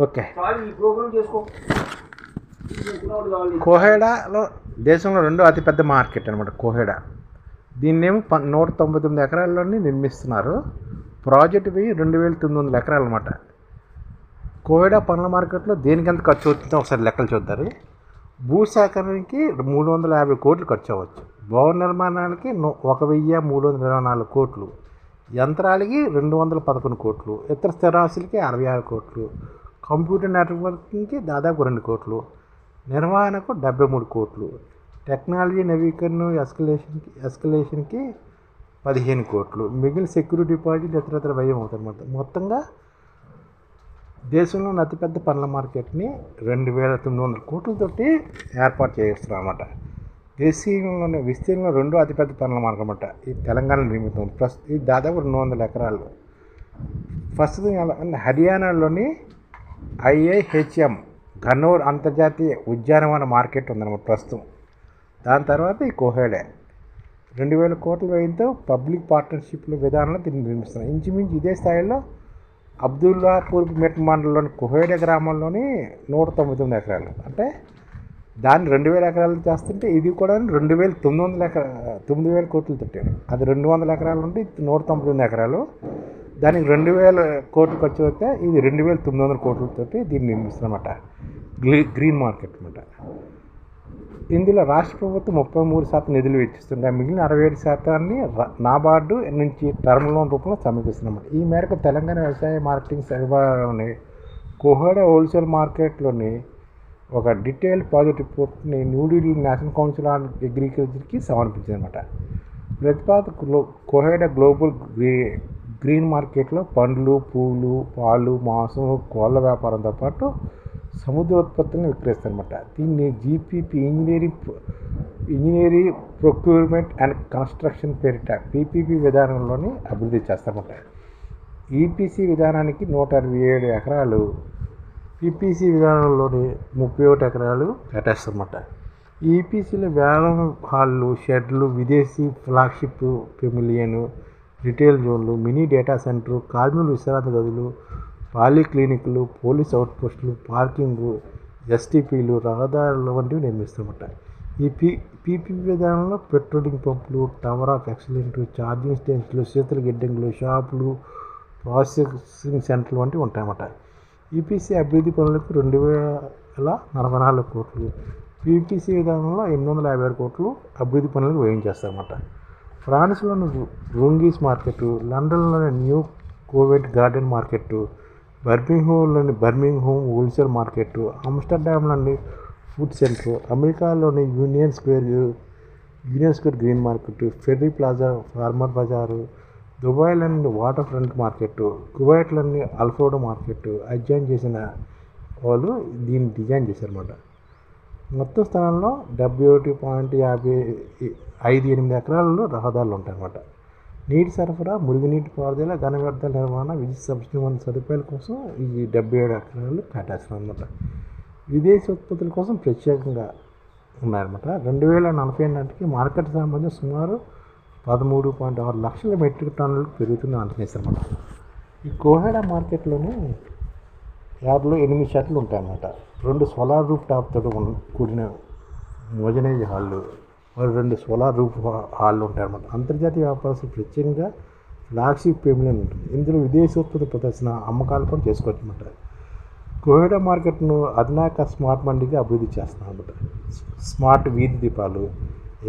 Okay. కోహెడాలో దేశంలో రెండో అతిపెద్ద మార్కెట్ అనమాట కోహెడా. దీన్నేమో ప నూట తొంభై తొమ్మిది ఎకరాల్లోని నిర్మిస్తున్నారు. ప్రాజెక్ట్ పోయి రెండు వేల తొమ్మిది వందల ఎకరాలు అనమాట కోహెడా పనుల మార్కెట్లో దేనికి ఎంత ఖర్చు అవుతుందో ఒకసారి లెక్కలు చూద్దారు. భూసేకరణకి మూడు వందల యాభై కోట్లు ఖర్చు అవ్వచ్చు. భవన నిర్మాణాలకి ను- ఒక వెయ్యి మూడు వందల ఇరవై నాలుగు కోట్లు. యంత్రాలకి రెండు వందల పదకొండు కోట్లు. ఇతర స్థిరాస్తులకి అరవై ఆరు కోట్లు. కంప్యూటర్ నెట్వర్కింగ్కి దాదాపు రెండు కోట్లు నిర్వహణకు డెబ్బై మూడు కోట్లు టెక్నాలజీ నవీకరణ ఎస్కలేషన్కి ఎస్కలేషన్కి పదిహేను కోట్లు మిగిలిన సెక్యూరిటీ డిపాజిట్ ఇతర వ్యయం అవుతుంది అనమాట మొత్తంగా దేశంలోని అతిపెద్ద పండ్ల మార్కెట్ని రెండు వేల తొమ్మిది వందల కోట్లతోటి ఏర్పాటు చేస్తున్నారు అన్నమాట. దేశీయంలోని విస్తీర్ణంలో రెండో అతిపెద్ద పండ్ల మార్కెట్ అన్నమాట. ఈ తెలంగాణ నిర్మితం. ప్రస్తుతం ఇది దాదాపు రెండు వందల ఎకరాలు. ప్రస్తుతం ఎలా అంటే హర్యానాలోని ఐఐహెచ్ఎం ఘనూర్ అంతర్జాతీయ ఉద్యానవన మార్కెట్ ఉందన్నమాట ప్రస్తుతం. దాని తర్వాత ఈ కోహేడే రెండు వేల కోట్ల వ్యయంతో పబ్లిక్ పార్ట్నర్షిప్ల విధానంలో దీన్ని నిర్మిస్తున్నారు. ఇంచుమించు ఇదే స్థాయిలో అబ్దుల్లాపూర్ మెట్ మండలంలోని కుహేడే గ్రామంలోని నూట తొంభై తొమ్మిది ఎకరాలు. అంటే దాన్ని రెండు వేల ఎకరాలు చేస్తుంటే ఇది కూడా రెండు వేల తొమ్మిది వందల ఎకరా తొమ్మిది వేల కోట్లు తట్టారు. అది రెండు వందల ఎకరాలు ఉంటే నూట తొంభై తొమ్మిది ఎకరాలు. దానికి రెండు వేల కోట్లు ఖర్చు అయితే ఇది రెండు వేల తొమ్మిది వందల కోట్లతోటి దీన్ని నిర్మిస్తున్నమాట గ్రీ గ్రీన్ మార్కెట్ అనమాట ఇందులో రాష్ట్ర ప్రభుత్వం ముప్పై మూడు శాతం నిధులు వెచ్చిస్తుంది మిగిలిన అరవై ఏడు శాతాన్ని నాబార్డు నుంచి టర్మ్ లోన్ రూపంలో సమీపిస్తున్నమాట ఈ మేరకు తెలంగాణ వ్యవసాయ మార్కెటింగ్ సర్వని కుహడ హోల్సేల్ మార్కెట్లోని ఒక డీటెయిల్ ప్రాజెక్ట్ రిపోర్ట్ని న్యూఢిల్లీ నేషనల్ కౌన్సిల్ ఆన్ అగ్రికల్చర్కి సమర్పించిందన్నమాట. అనమాట గ్లో- కోహేడ గ్లోబల్ గ్రీ గ్రీన్ మార్కెట్లో పండ్లు పూలు పాలు మాంసం కోళ్ళ వ్యాపారంతో పాటు సముద్ర ఉత్పత్తులను విక్రయిస్తారన్నమాట. దీన్ని GPP engineering engineering procurement and construction పేరిట పీపీపీ విధానంలోని అభివృద్ధి చేస్తారన్నమాట. ఈపీసీ విధానానికి నూట అరవై ఏడు ఎకరాలు పీపీసీ విధానంలోని ముప్పై ఒకటి ఎకరాలు కేటాయిస్తారన్నమాట ఈపీసీలో వ్యాయామం హాళ్ళు షెడ్లు విదేశీ ఫ్లాగ్షిప్ పెమిలియన్ రిటైల్ జోన్లు మినీ డేటా సెంటర్ కార్మికుల విశ్రాంతి గదులు పాలిక్లినిక్లు పోలీస్ అవుట్పోస్టులు పార్కింగ్ ఎస్టీపీలు రహదారులు వంటివి నిర్మిస్తామట ఈ పీ పీపీ విధానంలో పెట్రోలింగ్ పంపులు టవర్ ఆఫ్ ఎక్సలెంట్ ఛార్జింగ్ స్టేషన్లు శీతల గిడ్డంగులు షాపులు ప్రాసెసింగ్ సెంటర్లు వంటివి ఉంటాయన్నమాట. ఈపీసీ అభివృద్ధి పనులకు రెండు వేల నలభై నాలుగు కోట్లు పీపీసీ విధానంలో ఎనిమిది వందల యాభై ఆరు కోట్లు అభివృద్ధి పనులకు వ్యయం చేస్తారన్నమాట. ఫ్రాన్స్లోని రూంగీస్ మార్కెట్ లండన్లోని న్యూ కోవెట్ గార్డెన్ మార్కెట్ బర్మింగ్హోమ్లోని బర్మింగ్హోమ్ హోల్సేల్ మార్కెట్ ఆమ్స్టర్డామ్లోని ఫుడ్ సెంటర్ అమెరికాలోని Union Square Union Square green market ferry plaza farmer బజారు దుబాయ్లోని వాటర్ ఫ్రంట్ మార్కెట్ కువైట్లోని అల్ఫోడో మార్కెట్ అధ్యయనం చేసిన వాళ్ళు దీన్ని డిజైన్ చేశారన్నమాట. మొత్తం స్థలంలో డెబ్బై ఒకటి పాయింట్ యాభై ఐదు ఎనిమిది ఎకరాలలో రహదారులు ఉంటాయన్నమాట. నీటి సరఫరా మురుగునీటి పారుదల ఘన వ్యర్థాల నిర్వహణ విద్యుత్ సబ్సిడీ వంటి సదుపాయాల కోసం ఈ డెబ్బై ఏడు ఎకరాలు కేటాయిస్తున్నాం అనమాట విదేశీ ఉత్పత్తుల కోసం ప్రత్యేకంగా ఉన్నాయన్నమాట రెండు వేల నలభై నాటికి మార్కెట్ సంబంధం సుమారు పదమూడు పాయింట్ ఆరు లక్షల మెట్రిక్ టన్నులు పెరుగుతుందని అంచనేస్తారన్నమాట ఈ కోహెడా మార్కెట్లోనే యాభైలో ఎనిమిది షర్ట్లు ఉంటాయన్నమాట. రెండు సోలార్ రూఫ్ టాప్ తోటి కూడిన మోజనేజ్ హాళ్ళు రెండు సోలార్ రూఫ్ హాళ్ళు ఉంటాయి అన్నమాట. అంతర్జాతీయ వ్యాపారస్తులు ప్రత్యేకంగా ఫ్లాగ్షిప్ పేమెంట్ ఉంటుంది. ఇందులో విదేశోత్పత్తి ప్రదర్శన అమ్మకాలు కూడా చేసుకోవచ్చు అన్నమాట కోయిడా మార్కెట్ను అధునాక స్మార్ట్ మండీగా అభివృద్ధి చేస్తున్నాం అన్నమాట. స్మార్ట్ వీధి దీపాలు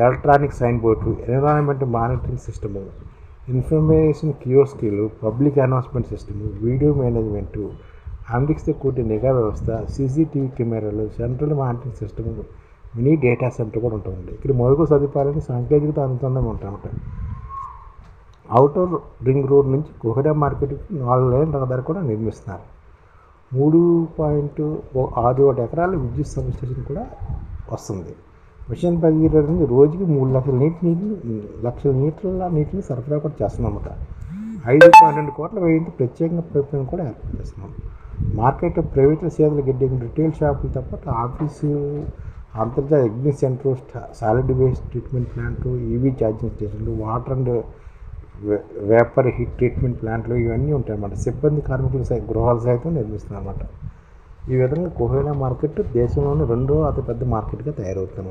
ఎలక్ట్రానిక్ సైన్ బోర్డులు environment monitoring system information కియోస్కీలు public announcement system video management అనలిటిక్స్తో కూడిన నిఘా వ్యవస్థ సీసీటీవీ కెమెరాలు central monitoring system mini data centre కూడా ఉంటుంది ఇక్కడ మౌలిక సదుపాయాలని సాంకేతికత అనుసంధానం ఉంటాయన్నమాట. అవుటర్ రింగ్ రోడ్ నుంచి కోహడా మార్కెట్కి నాలుగు లైన్ రహదారి కూడా నిర్మిస్తున్నారు. మూడు పాయింట్ ఆరు ఒకటి ఎకరాల విద్యుత్ సబ్స్టేషన్ కూడా వస్తుంది. మిషన్ భగీరథ నుంచి రోజుకి మూడు లక్షల నీటి నీటిని లక్షల లీటర్ల నీటిని సరఫరా కూడా చేస్తున్నామట ఐదు పాయింట్ రెండు కోట్ల వ్యయంతో ప్రత్యేకంగా పైపులను కూడా ఏర్పాటు చేస్తున్నాం. మార్కెట్ ప్రైవేట్ సేవలు గిడ్డింగ్ రిటైల్ షాపులతో పాటు ఆఫీసు అంతర్జాతీయ అగ్ని centre solid waste treatment plant EV charging స్టేషన్లు water and vapour heat treatment ప్లాంట్లు ఇవన్నీ ఉంటాయి అన్నమాట. సిబ్బంది కార్మికుల సై గృహాలు సైతం నిర్మిస్తున్నారన్నమాట ఈ విధంగా కోహేలా మార్కెట్ దేశంలోని రెండో అతిపెద్ద మార్కెట్గా తయారవుతుంది